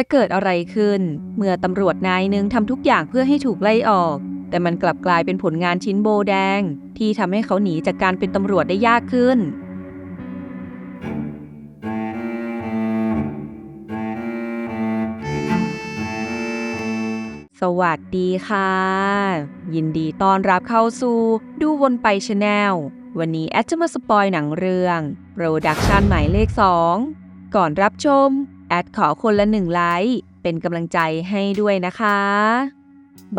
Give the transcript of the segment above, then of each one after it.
จะเกิดอะไรขึ้น เมื่อตำรวจนายหนึ่งทำทุกอย่างเพื่อให้ถูกไล่ออก แต่มันกลับกลายเป็นผลงานชิ้นโบแดง ที่ทำให้เขาหนีจากการเป็นตำรวจได้ยากขึ้น สวัสดีค่ะ ยินดีต้อนรับเข้าสู่ดูวนไปชาแนลวันนี้แอดจะมาสปอยหนังเรื่อง โปรดักชันหมายเลข 2 ก่อนรับชม แอดขอคนละหนึ่งไลค์ เป็นกำลังใจให้ด้วยนะคะ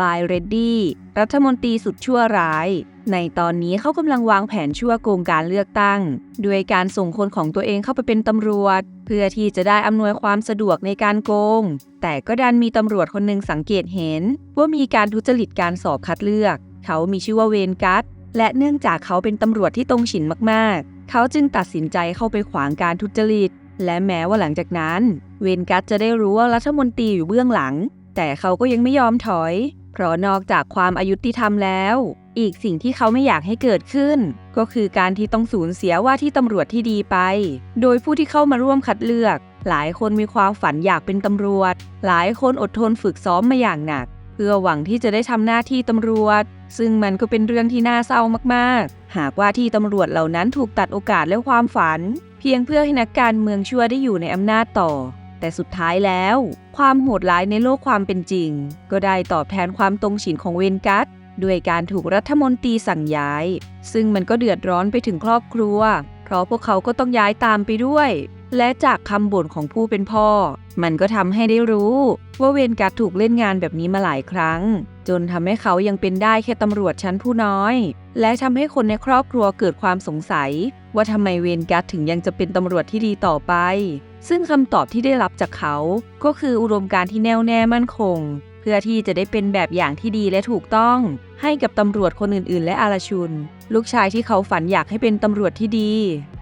บายเรดดี้รัฐมนตรีสุดชั่วร้าย ในตอนนี้เขากำลังวางแผนชั่วโกงการเลือกตั้ง ด้วยการส่งคนของตัวเองเข้าไปเป็นตำรวจ เพื่อที่จะได้อำนวยความสะดวกในการโกง แต่ก็ดันมีตำรวจคนหนึ่งสังเกตเห็น ว่ามีการทุจริตการสอบคัดเลือก เขามีชื่อว่าเวนกัสและเนื่องจากเขาเป็นตำรวจที่ตรงฉินมากๆ เขาจึงตัดสินใจเข้าไปขวางการทุจริต และแม้ว่าหลังจากนั้น เวนกัสจะได้รู้ว่ารัฐมนตรีอยู่เบื้องหลัง แต่เขาก็ยังไม่ยอมถอย เพราะนอกจากความอายุติธรรมแล้ว อีกสิ่งที่เขาไม่อยากให้เกิดขึ้น ก็คือการที่ต้องสูญเสียว่าที่ตำรวจที่ดีไป โดยผู้ที่เข้ามาร่วมคัดเลือก หลายคนมีความฝันอยากเป็นตำรวจ หลายคนอดทนฝึกซ้อมมาอย่างหนัก เพื่อหวังที่จะได้ทำหน้าที่ตำรวจ ซึ่งมันก็เป็นเรื่องที่น่าเศร้ามากๆ หากว่าที่ตำรวจเหล่านั้นถูกตัดโอกาสและความฝัน เพียงเพื่อให้นักการเมืองชั่วได้อยู่ในอำนาจต่อ แต่สุดท้ายแล้ว ความโหดร้ายในโลกความเป็นจริง ก็ได้ตอบแทนความตรงฉินของเวนกัสด้วยการถูกรัฐมนตรีสั่งย้าย ซึ่งมันก็เดือดร้อนไปถึงครอบครัว เพราะพวกเขาก็ต้องย้ายตามไปด้วย และจากคำบ่นของผู้เป็นพ่อ มันก็ทำให้ได้รู้ ว่าเวนกัสถูกเล่นงานแบบนี้มาหลายครั้ง จนทำให้เขายังเป็นได้แค่ตำรวจชั้นผู้น้อย และทำให้คนในครอบครัวเกิดความสงสัย ว่าทำไมเวนกัสถึงยังจะเป็นตำรวจที่ดีต่อไป ซึ่งคำตอบที่ได้รับจากเขา ก็คืออุดมการที่แน่วแน่มั่นคง เพื่อที่จะได้เป็นแบบอย่างที่ดีและถูกต้อง ให้กับตำรวจคนอื่น ๆ และอาราชุน ลูกชายที่เขาฝันอยากให้เป็นตำรวจที่ดี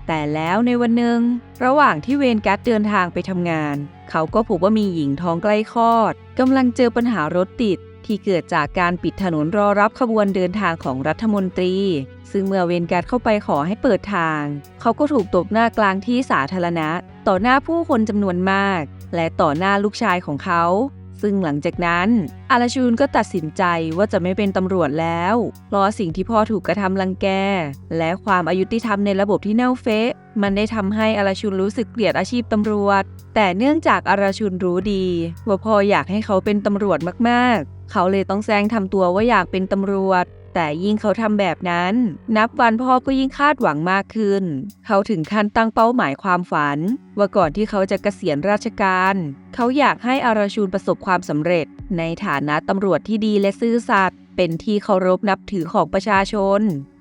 แต่แล้วในวันหนึ่ง ระหว่างที่เวนกัสเดินทางไปทำงาน เขาก็พบว่ามีหญิงท้องใกล้คลอดกำลังเจอปัญหารถติด ที่เกิดจากการปิดถนนรอรับขบวนเดินทางของรัฐมนตรี ซึ่งเมื่อเวนกัสเข้าไปขอให้เปิดทาง เขาก็ถูกตบหน้ากลางที่สาธารณะ ต่อหน้าผู้คนจำนวนมาก และต่อหน้าลูกชายของเขา ซึ่งหลังจากนั้นอาราชูนก็ตัดสินใจว่าจะไม่เป็นตำรวจแล้วเพราะสิ่งที่พ่อถูกกระทำรังแก และความอายุติธรรมในระบบที่เน่าเฟะมันได้ทำให้อาราชุนรู้สึกเกลียดอาชีพตำรวจ แต่เนื่องจากอาราชุนรู้ดี ว่าพ่ออยากให้เขาเป็นตำรวจมากๆ เขาเลยต้องแซงทำตัวว่าอยากเป็นตำรวจ แต่ยิ่งเขาทำแบบนั้น นับวันพ่อก็ยิ่งคาดหวังมากขึ้น เขาถึงขั้นตั้งเป้าหมายความฝัน ว่าก่อนที่เขาจะเกษียณราชการ เขาอยากให้อาราชูนประสบความสำเร็จ ในฐานะตำรวจที่ดีและซื่อสัตย์เป็นที่เคารพนับถือของประชาชน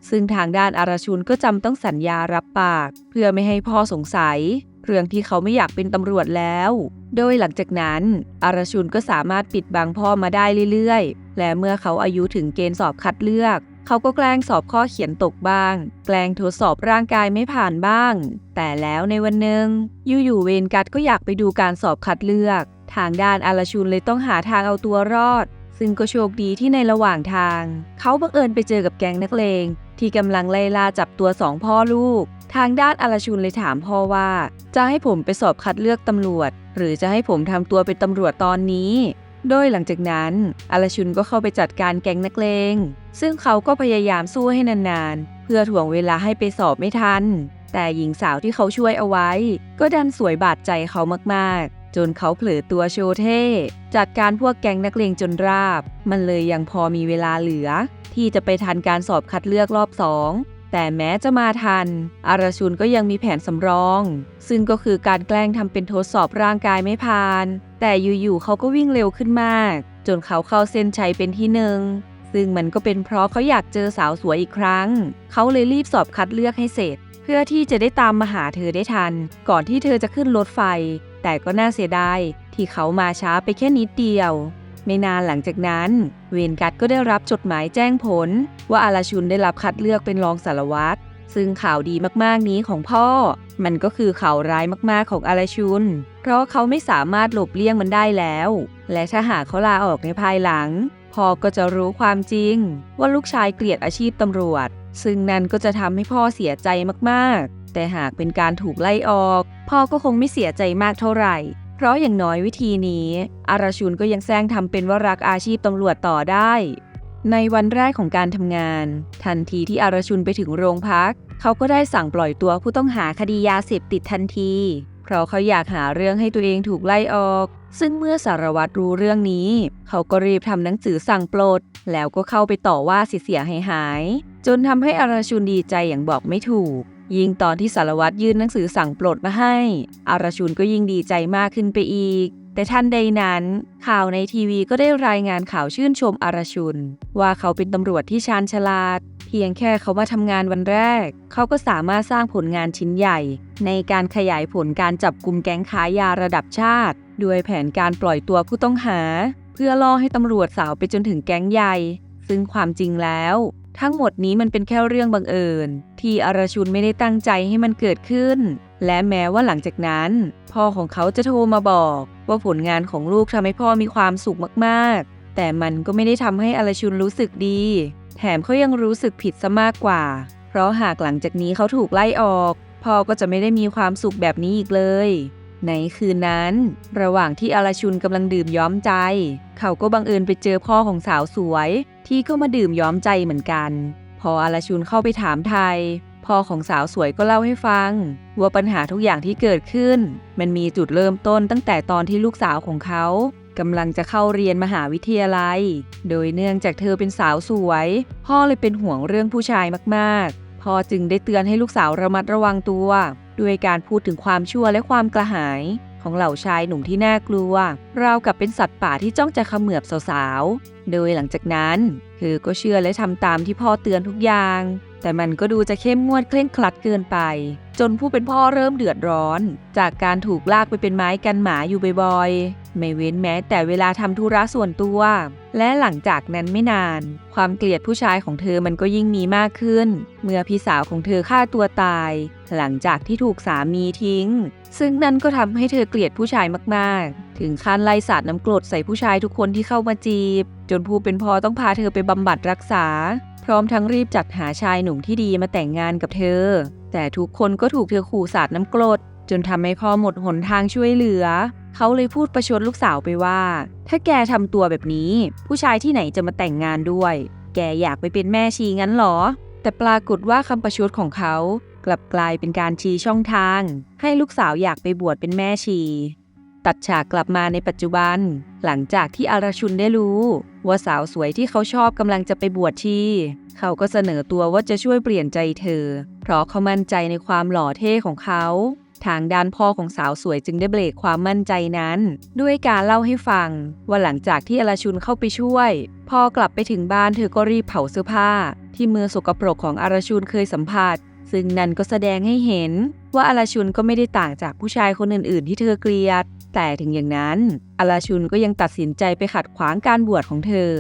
ซึ่งทางด้านอาราชุนก็จำต้องสัญญารับปาก เพื่อไม่ให้พ่อสงสัย เรื่องที่เขาไม่อยากเป็นตำรวจแล้ว โดยหลังจากนั้น อาราชุนก็สามารถปิดบังพ่อมาได้เรื่อยๆ และเมื่อเขาอายุถึงเกณฑ์สอบคัดเลือก เขาก็แกล้งสอบข้อเขียนตกบ้าง แกล้งทดสอบร่างกายไม่ผ่านบ้าง แต่แล้วในวันหนึ่งอยู่ๆเวนกัสก็อยากไปดูการสอบคัดเลือก ทางด้านอาราชุนเลยต้องหาทางเอาตัวรอด ซึ่งก็โชคดีที่ในระหว่างทาง เขาบังเอิญไปเจอกับแก๊งนักเลงที่กำลังไล่ล่าจับตัวสองพ่อลูก ทางด้านอาราชุนเลยถามพ่อว่า จะให้ผมไปสอบคัดเลือกตำรวจ หรือจะให้ผมทำตัวเป็นตำรวจตอนนี้ โดยหลังจากนั้นอาราชุนก็เข้าไปจัดการแก๊งนักเลง ซึ่งเขาก็พยายามสู้ให้นานๆ เพื่อถ่วงเวลาให้ไปสอบไม่ทัน แต่หญิงสาวที่เขาช่วยเอาไว้ ก็ดันสวยบาดใจเขามากๆ จนเขาเผลอตัวโชว์เท่จัดการพวกแก๊งนักเลงจนราบ มันเลยยังพอมีเวลาเหลือ ที่จะไปทันการสอบคัดเลือกรอบสอง แต่แม้จะมาทัน อาราชุนก็ยังมีแผนสำรอง ซึ่งก็คือการแกล้งทำเป็นทดสอบร่างกายไม่ผ่าน แต่อยู่ๆเขาก็วิ่งเร็วขึ้นมาก จนเขาเข้าเส้นชัยเป็นที่หนึ่ง ซึ่งมันก็เป็นเพราะเขาอยากเจอสาวสวยอีกครั้ง เขาเลยรีบสอบคัดเลือกให้เสร็จ เพื่อที่จะได้ตามมาหาเธอได้ทัน ก่อนที่เธอจะขึ้นรถไฟ แต่ก็น่าเสียดายที่เขามาช้าไปแค่นิดเดียว ไม่นานหลังจากนั้น เวนกัสก็ได้รับจดหมายแจ้งผล ว่าอาราชุนได้รับคัดเลือกเป็นรองสารวัตรซึ่งข่าวดีมากๆนี้ของพ่อ มันก็คือข่าวร้ายมากๆของอาราชุน เพราะเขาไม่สามารถหลบเลี่ยงมันได้แล้ว และถ้าหากเขาลาออกในภายหลัง พ่อก็จะรู้ความจริง ว่าลูกชายเกลียดอาชีพตำรวจ ซึ่งนั่นก็จะทำให้พ่อเสียใจมากๆ แต่หากเป็นการถูกไล่ออก พ่อก็คงไม่เสียใจมากเท่าไหร่ เพราะอย่างน้อยวิธีนี้ อาราชุนก็ยังแซงทำเป็นว่ารักอาชีพตำรวจต่อได้ ในวันแรกของการทำงาน ทันทีที่อาราชุนไปถึงโรงพัก เขาก็ได้สั่งปล่อยตัวผู้ต้องหาคดียาเสพติดทันที เพราะเขาอยากหาเรื่องให้ตัวเองถูกไล่ออก ซึ่งเมื่อสารวัตรรู้เรื่องนี้ เขาก็รีบทำหนังสือสั่งปลด แล้วก็เข้าไปต่อว่าเสียหายหาย จนทำให้อาราชุนดีใจอย่างบอกไม่ถูก ยิ่งตอนที่สารวัตรยื่นหนังสือสั่งปลดมาให้ อาราชุนก็ยิ่งดีใจมากขึ้นไปอีก แต่ทันใดนั้น ข่าวในทีวีก็ได้รายงานข่าวชื่นชมอาราชุน ว่าเขาเป็นตำรวจที่ชาญฉลาด เพียงแค่เขามาทำงานวันแรก เขาก็สามารถสร้างผลงานชิ้นใหญ่ ในการขยายผลการจับกลุ่มแก๊งค้ายาระดับชาติ ด้วยแผนการปล่อยตัวผู้ต้องหา เพื่อล่อให้ตำรวจสาวไปจนถึงแก๊งใหญ่ ซึ่งความจริงแล้ว ทั้งหมดนี้มันเป็นแค่เรื่องบังเอิญ ที่อาราชุนไม่ได้ตั้งใจให้มันเกิดขึ้น และแม้ว่าหลังจากนั้น พ่อของเขาจะโทรมาบอก ว่าผลงานของลูกทำให้พ่อมีความสุขมากๆ แต่มันก็ไม่ได้ทำให้อาราชุนรู้สึกดี แถมเขายังรู้สึกผิดซะมากกว่า เพราะหากหลังจากนี้เขาถูกไล่ออก พ่อก็จะไม่ได้มีความสุขแบบนี้อีกเลย ในคืนนั้น ระหว่างที่อาราชุนกำลังดื่มย้อมใจ เขาก็บังเอิญไปเจอพ่อของสาวสวย ที่ก็มาดื่มย้อมใจเหมือนกัน พออาราชุนเข้าไปถามไทย พ่อของสาวสวยก็เล่าให้ฟัง ว่าปัญหาทุกอย่างที่เกิดขึ้น มันมีจุดเริ่มต้นตั้งแต่ตอนที่ลูกสาวของเขากำลังจะเข้าเรียนมหาวิทยาลัย โดยเนื่องจากเธอเป็นสาวสวย พ่อเลยเป็นห่วงเรื่องผู้ชายมาก ๆ พ่อจึงได้เตือนให้ลูกสาวระมัดระวังตัว ด้วยการพูดถึงความชั่วและความกระหาย ของเหล่าชายหนุ่มที่น่ากลัว ราวกับเป็นสัตว์ป่าที่จ้องจะเขมือบสาวๆ โดยหลังจากนั้น เธอก็เชื่อและทำตามที่พ่อเตือนทุกอย่าง แต่มันก็ดูจะเข้มงวดเคร่งครัดเกินไป จนผู้เป็นพ่อเริ่มเดือดร้อน จากการถูกลากไปเป็นไม้กันหมาอยู่บ่อยๆ ไม่เว้นแม้แต่เวลาทำธุระส่วนตัว และหลังจากนั้นไม่นาน ความเกลียดผู้ชายของเธอมันก็ยิ่งมีมากขึ้น เมื่อพี่สาวของเธอฆ่าตัวตาย หลังจากที่ถูกสามีทิ้ง ซึ่งนั่นก็ทำให้เธอเกลียดผู้ชายมากๆ ถึงขั้นไล่สาดน้ำกรดใส่ผู้ชายทุกคนที่เข้ามาจีบ จนผู้เป็นพ่อต้องพาเธอไปบำบัดรักษา พร้อมทั้งรีบจัดหาชายหนุ่มที่ดีมาแต่งงานกับเธอ แต่ทุกคนก็ถูกเธอขู่สาดน้ำกรด จนทำให้พ่อหมดหนทางช่วยเหลือ เขาเลยพูดประชดลูกสาวไปว่า ถ้าแกทำตัวแบบนี้ ผู้ชายที่ไหนจะมาแต่งงานด้วย แกอยากไปเป็นแม่ชีงั้นเหรอ แต่ปรากฏว่าคำประชดของเขา กลับกลายเป็นการชี้ช่องทาง ให้ลูกสาวอยากไปบวชเป็นแม่ชี ตัดฉากกลับมาในปัจจุบัน หลังจากที่อาราชุนได้รู้ ว่าสาวสวยที่เขาชอบกำลังจะไปบวชชี เขาก็เสนอตัวว่าจะช่วยเปลี่ยนใจเธอ เพราะเขามั่นใจในความหล่อเท่ของเขา ทางด้านพ่อของสาวสวยจึงได้เบรกความมั่นใจนั้น ด้วยการเล่าให้ฟัง ว่าหลังจากที่อาราชุนเข้าไปช่วย พอกลับไปถึงบ้านเธอก็รีบเผาเสื้อผ้า ที่มือสกปรกของอาราชุนเคยสัมผัสซึ่งนั่นก็แสดงให้เห็น ว่าอาราชุนก็ไม่ได้ต่างจากผู้ชายคนอื่น ๆ ที่เธอเกลียด แต่ถึงอย่างนั้นอาราชุนก็ยังตัดสินใจไปขัดขวางการบวชของเธอ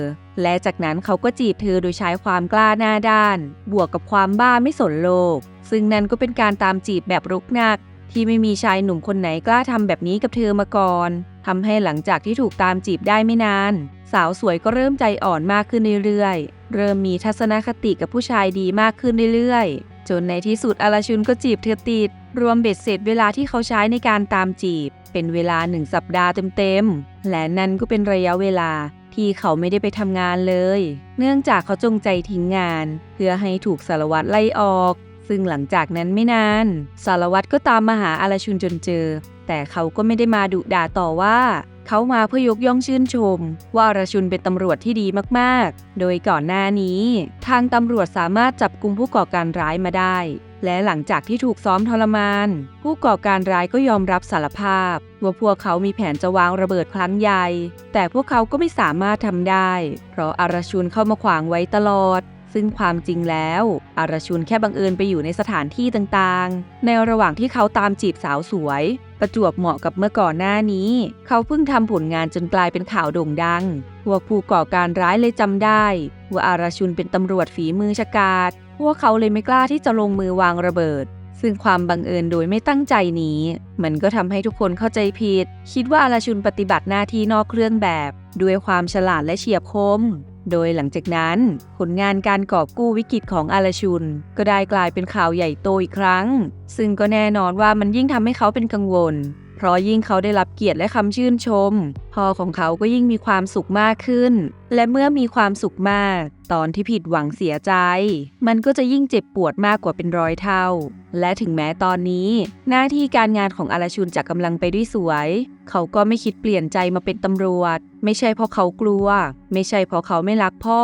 และจากนั้นเขาก็จีบเธอโดยใช้ความกล้าหน้าด้าน บวกกับความบ้าไม่สนโลก ซึ่งนั่นก็เป็นการตามจีบแบบรุกนัก ที่ไม่มีชายหนุ่มคนไหนกล้าทำแบบนี้กับเธอมาก่อนทำให้หลังจากที่ถูกตามจีบได้ไม่นาน สาวสวยก็เริ่มใจอ่อนมากขึ้นเรื่อยๆ เริ่มมีทัศนคติกับผู้ชายดีมากขึ้นเรื่อยๆ จนในที่สุดอาราชุนก็จีบเธอติด รวมเบ็ดเสร็จเวลาที่เขาใช้ในการตามจีบ เป็นเวลาหนึ่งสัปดาห์เต็มๆ และนั่นก็เป็นระยะเวลาที่เขาไม่ได้ไปทำงานเลย เนื่องจากเขาจงใจทิ้งงาน เพื่อให้ถูกสารวัตรไล่ออก ซึ่งหลังจากนั้นไม่นาน สารวัตรก็ตามมาหาอาราชุนจนเจอ แต่เขาก็ไม่ได้มาดุด่าต่อว่า เขามาเพื่อยกย่องชื่นชม ว่าอาราชุนเป็นตำรวจที่ดีมากๆ โดยก่อนหน้านี้ ทางตำรวจสามารถจับกุมผู้ก่อการร้ายมาได้ และหลังจากที่ถูกซ้อมทรมาน ผู้ก่อการร้ายก็ยอมรับสารภาพ ว่าพวกเขามีแผนจะวางระเบิดครั้งใหญ่ แต่พวกเขาก็ไม่สามารถทำได้ เพราะอาราชุนเข้ามาขวางไว้ตลอด ซึ่งความจริงแล้วอาราชุนแค่บังเอิญไปอยู่ในสถานที่ต่างๆ ในระหว่างที่เขาตามจีบสาวสวย ประจวบเหมาะกับเมื่อก่อนหน้านี้ เขาเพิ่งทำผลงานจนกลายเป็นข่าวโด่งดังพวกผู้ก่อการร้ายเลยจำได้ ว่าอาราชุนเป็นตำรวจฝีมือฉกาจ พวกเขาเลยไม่กล้าที่จะลงมือวางระเบิด ซึ่งความบังเอิญโดยไม่ตั้งใจนี้ มันก็ทำให้ทุกคนเข้าใจผิด คิดว่าอาราชุนปฏิบัติหน้าที่นอกเครื่องแบบ ด้วยความฉลาดและเฉียบคม โดยหลังจากนั้นผลงานการกอบกู้วิกฤตของอาราชุน ก็ได้กลายเป็นข่าวใหญ่โตอีกครั้ง ซึ่งก็แน่นอนว่ามันยิ่งทำให้เขาเป็นกังวล เพราะยิ่งเขาได้รับเกียรติและคำชื่นชม พ่อของเขาก็ยิ่งมีความสุขมากขึ้น และเมื่อมีความสุขมาก ตอนที่ผิดหวังเสียใจ มันก็จะยิ่งเจ็บปวดมากกว่าเป็นร้อยเท่า และถึงแม้ตอนนี้ หน้าที่การงานของอาราชุนจะกำลังไปด้วยสวย เขาก็ไม่คิดเปลี่ยนใจมาเป็นตำรวจ ไม่ใช่เพราะเขากลัว ไม่ใช่เพราะเขาไม่รักพ่อ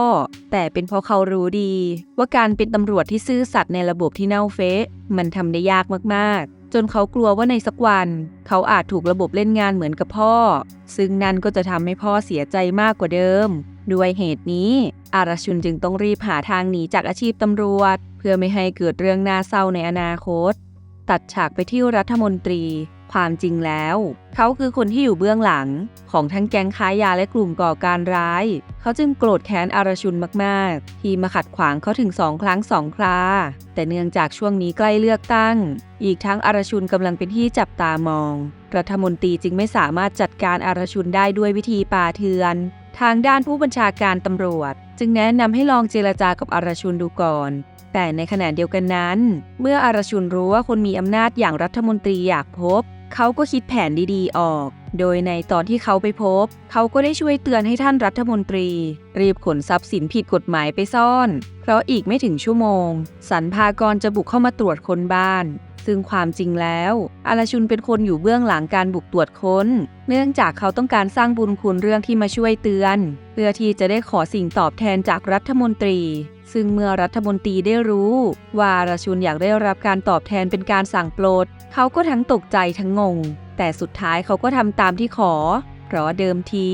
แต่เป็นเพราะเขารู้ดี ว่าการเป็นตำรวจที่ซื่อสัตย์ในระบบที่เน่าเฟะมันทำได้ยากมากๆ จนเขากลัวว่าในสักวัน เขาอาจถูกระบบเล่นงานเหมือนกับพ่อ ซึ่งนั่นก็จะทำให้พ่อเสียใจมากกว่าเดิม ด้วยเหตุนี้ อาราชุนจึงต้องรีบหาทางหนีจากอาชีพตำรวจ เพื่อไม่ให้เกิดเรื่องน่าเศร้าในอนาคต ตัดฉากไปที่รัฐมนตรี ความจริงแล้ว เขาคือคนที่อยู่เบื้องหลัง ของทั้งแก๊งค้ายาและกลุ่มก่อการร้าย เขาจึงโกรธแค้นอาราชุนมาก ๆ ที่มาขัดขวางเขาถึงสองครั้งสองครา แต่เนื่องจากช่วงนี้ใกล้เลือกตั้ง อีกทั้งอาราชุนกำลังเป็นที่จับตามอง รัฐมนตรีจึงไม่สามารถจัดการอาราชุนได้ด้วยวิธีปาเถื่อน ทางด้านผู้บัญชาการตำรวจ จึงแนะนำให้ลองเจรจากับอาราชุนดูก่อนแต่ในขณะเดียวกันนั้น เมื่ออาราชุนรู้ว่าคนมีอำนาจอย่างรัฐมนตรีอยากพบ เขาก็คิดแผนดีๆออก โดยในตอนที่เขาไปพบ เขาก็ได้ช่วยเตือนให้ท่านรัฐมนตรี รีบขนทรัพย์สินผิดกฎหมายไปซ่อน เพราะอีกไม่ถึงชั่วโมงสันพากรจะบุกเข้ามาตรวจคนบ้าน ซึ่งความจริงแล้วอาราชุนเป็นคนอยู่เบื้องหลังการบุกตรวจค้น เนื่องจากเขาต้องการสร้างบุญคุณเรื่องที่มาช่วยเตือน เพื่อที่จะได้ขอสิ่งตอบแทนจากรัฐมนตรี ซึ่งเมื่อรัฐมนตรีได้รู้ ว่าอาราชุนอยากได้รับการตอบแทนเป็นการสั่งโปรด เขาก็ทั้งตกใจทั้งงง แต่สุดท้ายเขาก็ทำตามที่ขอ เพราะเดิมที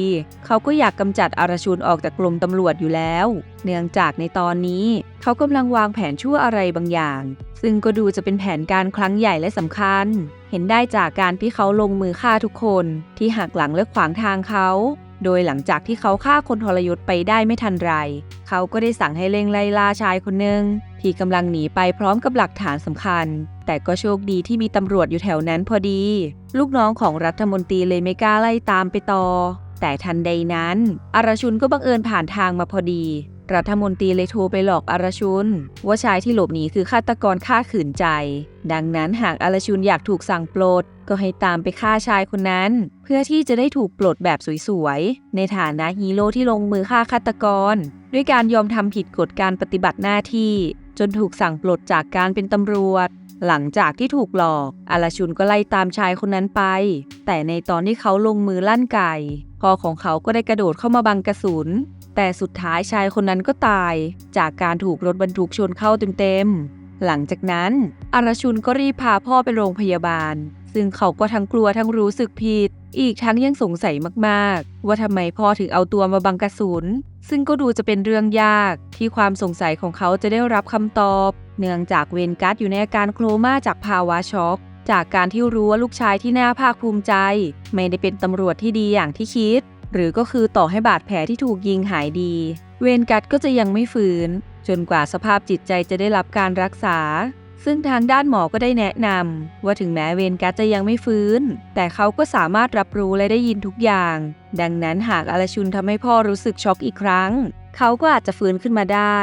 เขาก็อยากกำจัดอาราชุนออกจากกลุ่มตำรวจอยู่แล้ว เนื่องจากในตอนนี้ เขากำลังวางแผนชั่วอะไรบางอย่าง ซึ่งก็ดูจะเป็นแผนการครั้งใหญ่และสำคัญ เห็นได้จากการที่เขาลงมือฆ่าทุกคน ที่หักหลังและขวางทางเขา โดยหลังจากที่เขาฆ่าคนทรยศไปได้ไม่ทันไร เขาก็ได้สั่งให้เร่งไล่ล่าชายคนหนึ่งที่กำลังหนีไปพร้อมกับหลักฐานสำคัญ แต่ก็โชคดีที่มีตำรวจอยู่แถวนั้นพอดี ลูกน้องของรัฐมนตรีเลยไม่กล้าไล่ตามไปต่อ แต่ทันใดนั้น อาราชุนก็บังเอิญผ่านทางมาพอดี รัฐมนตรีเลยโทรไปหลอกอาราชุน ว่าชายที่หลบหนีคือฆาตกรฆ่าขืนใจ ดังนั้นหากอาราชุนอยากถูกสั่งปลด ก็ให้ตามไปฆ่าชายคนนั้น เพื่อที่จะได้ถูกปลดแบบสวยๆ ในฐานะฮีโร่ที่ลงมือฆ่าฆาตกร ด้วยการยอมทำผิดกฎการปฏิบัติหน้าที่ จนถูกสั่งปลดจากการเป็นตำรวจหลังจากที่ถูกหลอกอาราชุนก็ไล่ตามชายคนนั้นไป แต่ในตอนที่เขาลงมือลั่นไก่พอของเขาก็ได้กระโดดเข้ามาบังกระสุน แต่สุดท้ายชายคนนั้นก็ตาย จากการถูกรถบรรทุกชนเข้าเต็มๆ หลังจากนั้นอาราชุนก็รีบพาพ่อไปโรงพยาบาล ซึ่งเขาก็ทั้งกลัวทั้งรู้สึกผิด อีกทั้งยังสงสัยมากๆ ว่าทำไมพ่อถึงเอาตัวมาบังกระสุน ซึ่งก็ดูจะเป็นเรื่องยาก ที่ความสงสัยของเขาจะได้รับคำตอบ เนื่องจากเวนกัสอยู่ในอาการโคลม่าจากภาวะช็อกจากการที่รู้ว่าลูกชายที่น่าภาคภูมิใจ ไม่ได้เป็นตำรวจที่ดีอย่างที่คิด หรือก็คือต่อให้บาดแผลที่ถูกยิงหายดี เวนกัสก็จะยังไม่ฟื้น จนกว่าสภาพจิตใจจะได้รับการรักษา ซึ่งทางด้านหมอก็ได้แนะนำว่าถึงแม้เวนกัสจะยังไม่ฟื้น แต่เขาก็สามารถรับรู้และได้ยินทุกอย่าง ดังนั้นหากอาราชุนทำให้พ่อรู้สึกช็อกอีกครั้ง เขาก็อาจจะฟื้นขึ้นมาได้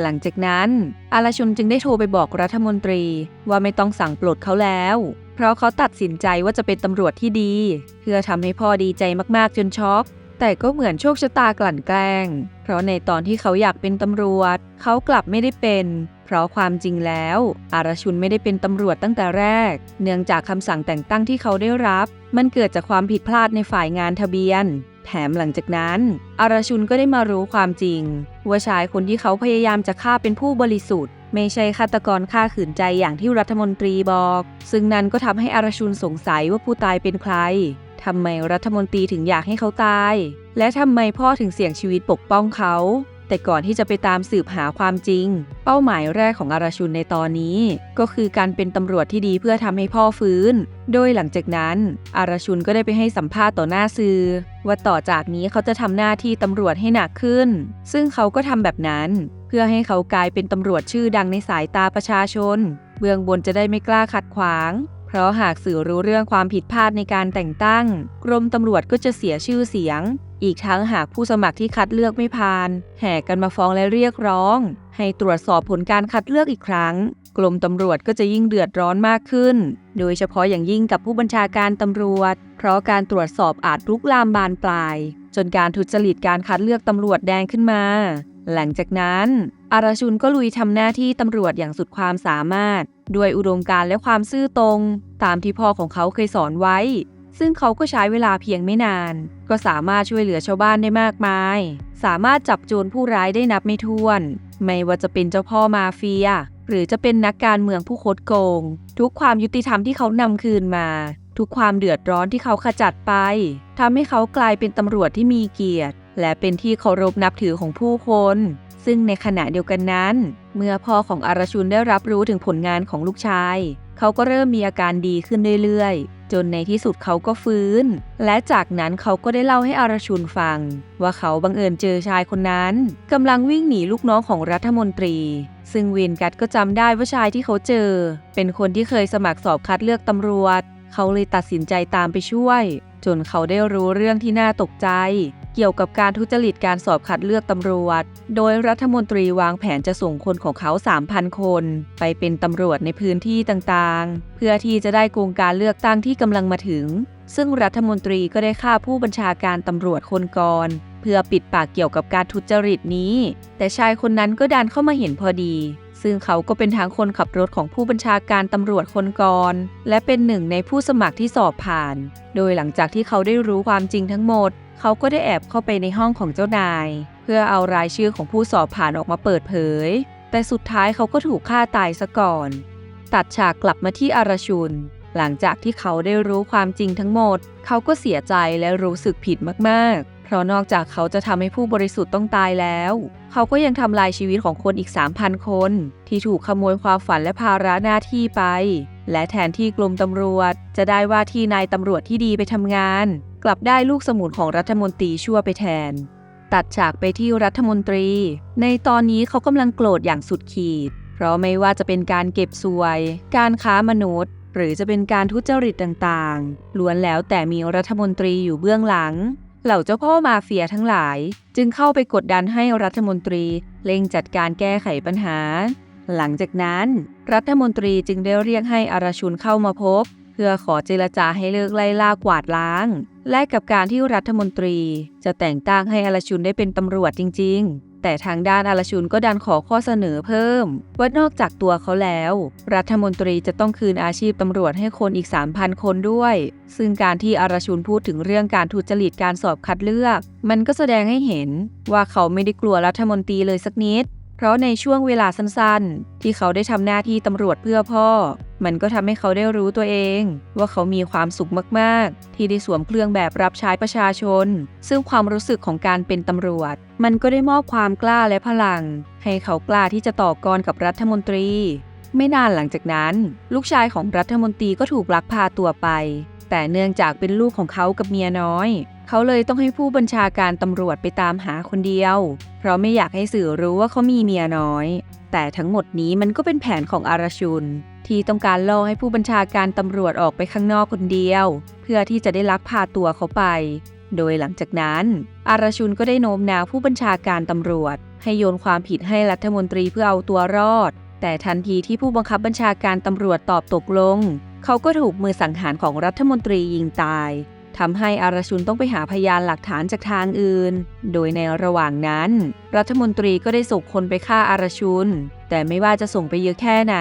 หลังจากนั้นอาราชุนจึงได้โทรไปบอกรัฐมนตรี ว่าไม่ต้องสั่งปลดเขาแล้ว เพราะเขาตัดสินใจว่าจะเป็นตำรวจที่ดี เพื่อทำให้พ่อดีใจมากๆจนช็อกแต่ก็เหมือนโชคชะตากลั่นแกล้ง เพราะในตอนที่เขาอยากเป็นตำรวจ เขากลับไม่ได้เป็น เพราะความจริงแล้ว อาราชุนไม่ได้เป็นตำรวจตั้งแต่แรก เนื่องจากคำสั่งแต่งตั้งที่เขาได้รับ มันเกิดจากความผิดพลาดในฝ่ายงานทะเบียน แถมหลังจากนั้น อาราชุนก็ได้มารู้ความจริงว่าชายคนที่เขาพยายามจะฆ่าเป็นผู้บริสุทธิ์ ไม่ใช่ฆาตกรฆ่าขืนใจอย่างที่รัฐมนตรีบอก ซึ่งนั้นก็ทำให้อารชุนสงสัยว่าผู้ตายเป็นใครทำไมรัฐมนตรีถึงอยากให้เขาตาย และทำไมพ่อถึงเสี่ยงชีวิตปกป้องเขา แต่ก่อนที่จะไปตามสืบหาความจริง เป้าหมายแรกของอาราชุนในตอนนี้ ก็คือการเป็นตำรวจที่ดีเพื่อทำให้พ่อฟื้น โดยหลังจากนั้น อาราชุนก็ได้ไปให้สัมภาษณ์ต่อหน้าสื่อ ว่าต่อจากนี้เขาจะทำหน้าที่ตำรวจให้หนักขึ้น ซึ่งเขาก็ทำแบบนั้น พื่อให้เขากลายเป็นตำรวจชื่อดังในสายตาประชาชน เบื้องบนจะได้ไม่กล้าขัดขวาง เพราะหากสื่อรู้เรื่องความผิดพลาดในการแต่งตั้ง กรมตำรวจก็จะเสียชื่อเสียง อีกทั้งหากผู้สมัครที่คัดเลือกไม่ผ่าน แห่กันมาฟ้องและเรียกร้อง ให้ตรวจสอบผลการคัดเลือกอีกครั้ง กรมตำรวจก็จะยิ่งเดือดร้อนมากขึ้น โดยเฉพาะอย่างยิ่งกับผู้บัญชาการตำรวจ เพราะการตรวจสอบอาจลุกลามบานปลาย จนการทุจริตการคัดเลือกตำรวจแดงขึ้นมา หลังจากนั้น อารชุนก็ลุยทำหน้าที่ตำรวจอย่างสุดความสามารถ ด้วยอุดมการและความซื่อตรง ตามที่พ่อของเขาเคยสอนไว้ ซึ่งเขาก็ใช้เวลาเพียงไม่นาน ก็สามารถช่วยเหลือชาวบ้านได้มากมาย สามารถจับโจรผู้ร้ายได้นับไม่ถ้วน ไม่ว่าจะเป็นเจ้าพ่อมาเฟีย หรือจะเป็นนักการเมืองผู้คดโกง ทุกความยุติธรรมที่เขานำคืนมา ทุกความเดือดร้อนที่เขาขจัดไปทำให้เขากลายเป็นตำรวจที่มีเกียรติ และเป็นที่เคารพนับถือของผู้คน ซึ่งในขณะเดียวกันนั้น เมื่อพ่อของอารชุนได้รับรู้ถึงผลงานของลูกชาย เขาก็เริ่มมีอาการดีขึ้นเรื่อยๆ จนในที่สุดเขาก็ฟื้น และจากนั้นเขาก็ได้เล่าให้อารชุนฟัง ว่าเขาบังเอิญเจอชายคนนั้นกำลังวิ่งหนีลูกน้องของรัฐมนตรีซึ่งวินกัตก็จำได้ว่าชายที่เขาเจอ เป็นคนที่เคยสมัครสอบคัดเลือกตำรวจ เขาเลยตัดสินใจตามไปช่วย จนเขาได้รู้เรื่องที่น่าตกใจ เกี่ยวกับการทุจริตการสอบคัดเลือกตำรวจ โดยรัฐมนตรีวางแผนจะส่งคนของเขา 3,000 คน ไปเป็นตำรวจในพื้นที่ต่างๆ เพื่อที่จะได้โกงการเลือกตั้งที่กำลังมาถึง ซึ่งรัฐมนตรีก็ได้ฆ่าผู้บัญชาการตำรวจคนก่อนเพื่อปิดปากเกี่ยวกับการทุจริตนี้ แต่ชายคนนั้นก็ดันเข้ามาเห็นพอดี ซึ่งเขาก็เป็นทั้งคนขับรถของผู้บัญชาการตำรวจคนก่อน และเป็นหนึ่งในผู้สมัครที่สอบผ่าน โดยหลังจากที่เขาได้รู้ความจริงทั้งหมด เขาก็ได้แอบเข้าไปในห้องของเจ้านาย เพื่อเอารายชื่อของผู้สอบผ่านออกมาเปิดเผย แต่สุดท้ายเขาก็ถูกฆ่าตายซะก่อน ตัดฉากกลับมาที่อารชุน หลังจากที่เขาได้รู้ความจริงทั้งหมด เขาก็เสียใจและรู้สึกผิดมากๆ ราะนอกจากเขาจะทำให้ผู้บริสุทธิ์ต้องตายแล้ว เขาก็ยังทำลายชีวิตของคนอีก 3,000 คน ที่ถูกขโมยความฝันและภาระหน้าที่ไป และแทนที่กรมตำรวจ จะได้ว่าที่นายตำรวจที่ดีไปทำงาน กลับได้ลูกสมุนของรัฐมนตรีชั่วไปแทน ตัดฉากไปที่รัฐมนตรี ในตอนนี้เขากำลังโกรธอย่างสุดขีด เพราะไม่ว่าจะเป็นการเก็บสวย การค้ามนุษย์หรือจะเป็นการทุจริตต่างๆ ล้วนแล้วแต่มีรัฐมนตรีอยู่เบื้องหลัง เหล่าเจ้าพ่อมาเฟียทั้งหลาย จึงเข้าไปกดดันให้รัฐมนตรีเร่งจัดการแก้ไขปัญหา หลังจากนั้น รัฐมนตรีจึงได้เรียกให้อาราชุนเข้ามาพบ เพื่อขอเจรจาให้เลิกไล่ล่ากวาดล้าง และกับการที่รัฐมนตรี จะแต่งตั้งให้อาราชุนได้เป็นตำรวจจริง ๆ แต่ทางด้านอาราชุนก็ดันขอข้อเสนอเพิ่ม ว่านอกจากตัวเขาแล้ว รัฐมนตรีจะต้องคืนอาชีพตำรวจให้คนอีก 3,000 คนด้วย ซึ่งการที่อาราชุนพูดถึงเรื่องการทุจริตการสอบคัดเลือก มันก็แสดงให้เห็นว่าเขาไม่ได้กลัวรัฐมนตรีเลยสักนิด ราะในช่วงเวลาสั้นๆ ที่เขาได้ทำหน้าที่ตำรวจเพื่อพ่อ มันก็ทำให้เขาได้รู้ตัวเอง ว่าเขามีความสุขมากๆ ที่ได้สวมเครื่องแบบรับใช้ประชาชน ซึ่งความรู้สึกของการเป็นตำรวจ มันก็ได้มอบความกล้าและพลัง ให้เขากล้าที่จะต่อกรกับรัฐมนตรี ไม่นานหลังจากนั้น ลูกชายของรัฐมนตรีก็ถูกลักพาตัวไป แต่เนื่องจากเป็นลูกของเขากับเมียน้อย เขาเลยต้องให้ผู้บัญชาการตำรวจไปตามหาคนเดียว เพราะไม่อยากให้สื่อรู้ว่าเขามีเมียน้อย แต่ทั้งหมดนี้มันก็เป็นแผนของอาราชุน ที่ต้องการล่อให้ผู้บัญชาการตำรวจออกไปข้างนอกคนเดียว เพื่อที่จะได้ลักพาตัวเขาไป โดยหลังจากนั้น อาราชุนก็ได้โน้มน้าวผู้บัญชาการตำรวจ ให้โยนความผิดให้รัฐมนตรีเพื่อเอาตัวรอด แต่ทันทีที่ผู้บังคับบัญชาการตำรวจตอบตกลง เขาก็ถูกมือสังหารของรัฐมนตรียิงตาย ทำให้อาราชุนต้องไปหาพยานหลักฐานจากทางอื่น โดยในระหว่างนั้น รัฐมนตรีก็ได้ส่งคนไปฆ่าอาราชุน แต่ไม่ว่าจะส่งไปเยอะแค่ไหน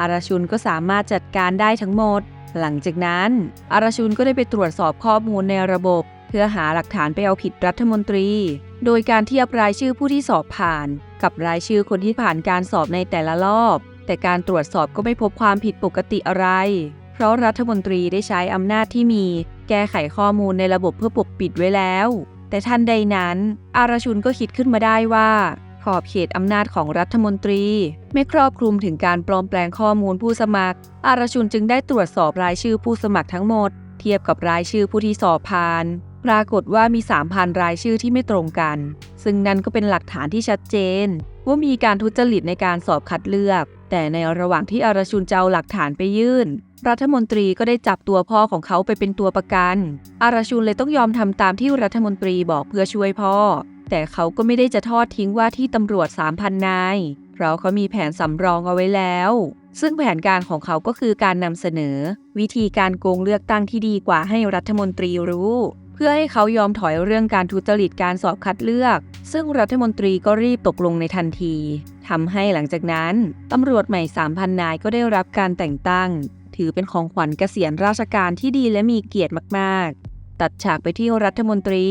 อาราชุนก็สามารถจัดการได้ทั้งหมด หลังจากนั้น อาราชุนก็ได้ไปตรวจสอบข้อมูลในระบบ เพื่อหาหลักฐานไปเอาผิดรัฐมนตรี โดยการเทียบรายชื่อผู้ที่สอบผ่าน กับรายชื่อคนที่ผ่านการสอบในแต่ละรอบ แต่การตรวจสอบก็ไม่พบความผิดปกติอะไร เพราะรัฐมนตรีได้ใช้อำนาจที่มี แก้ไขข้อมูลในระบบเพื่อปกปิดไว้แล้ว แต่ทันใดนั้น อาราชุนก็คิดขึ้นมาได้ว่าขอบเขตอำนาจของรัฐมนตรี ไม่ครอบคลุมถึงการปลอมแปลงข้อมูลผู้สมัคร อาราชุนจึงได้ตรวจสอบรายชื่อผู้สมัครทั้งหมด เทียบกับรายชื่อผู้ที่สอบผ่าน ปรากฏว่ามี 3,000 รายชื่อที่ไม่ตรงกัน ซึ่งนั่นก็เป็นหลักฐานที่ชัดเจน ว่ามีการทุจริตในการสอบคัดเลือก แต่ในระหว่างที่อาราชุนจะเอาหลักฐานไปยื่น รัฐมนตรีก็ได้จับตัวพ่อของเขาไปเป็นตัวประกัน อาราชุนเลยต้องยอมทำตามที่รัฐมนตรีบอกเพื่อช่วยพ่อ แต่เขาก็ไม่ได้จะทอดทิ้งว่าที่ตำรวจ 3,000 นาย เพราะเขามีแผนสำรองเอาไว้แล้ว ซึ่งแผนการของเขาก็คือการนำเสนอ วิธีการโกงเลือกตั้งที่ดีกว่าให้รัฐมนตรีรู้ เพื่อให้เขายอมถอยเรื่องการทุจริตการสอบคัดเลือก ซึ่งรัฐมนตรีก็รีบตกลงในทันที ทำให้หลังจากนั้น ตำรวจใหม่ 3,000 นายก็ได้รับการแต่งตั้ง ถือเป็นของขวัญเกษียณราชการที่ดีและมีเกียรติมากๆ ตัดฉากไปที่รัฐมนตรี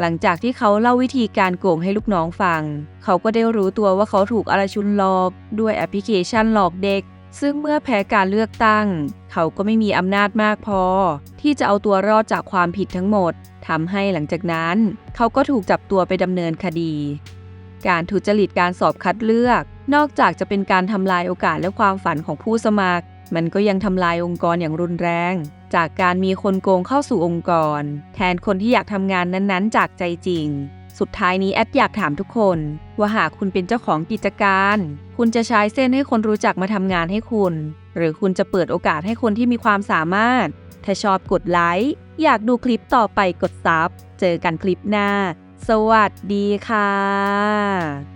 หลังจากที่เขาเล่าวิธีการโกงให้ลูกน้องฟัง เขาก็ได้รู้ตัวว่าเขาถูกอะไรชุนหลอก ด้วยแอปพลิเคชันหลอกเด็ก ซึ่งเมื่อแพ้การเลือกตั้ง เขาก็ไม่มีอำนาจมากพอ ที่จะเอาตัวรอดจากความผิดทั้งหมดทำให้หลังจากนั้น เขาก็ถูกจับตัวไปดำเนินคดี การทุจริตการสอบคัดเลือก นอกจากจะเป็นการทำลายโอกาสและความฝันของผู้สมัคร มันก็ยังทำลายองค์กรอย่างรุนแรง จากการมีคนโกงเข้าสู่องค์กร แทนคนที่อยากทำงานนั้นๆ จากใจจริง สุดท้ายนี้แอดอยากถามทุกคน ว่าหากคุณเป็นเจ้าของกิจการ คุณจะใช้เส้นให้คนรู้จักมาทำงานให้คุณ หรือคุณจะเปิดโอกาสให้คนที่มีความสามารถ ถ้าชอบกดไลค์ อยากดูคลิปต่อไปกดซับ เจอกันคลิปหน้า สวัสดีค่ะ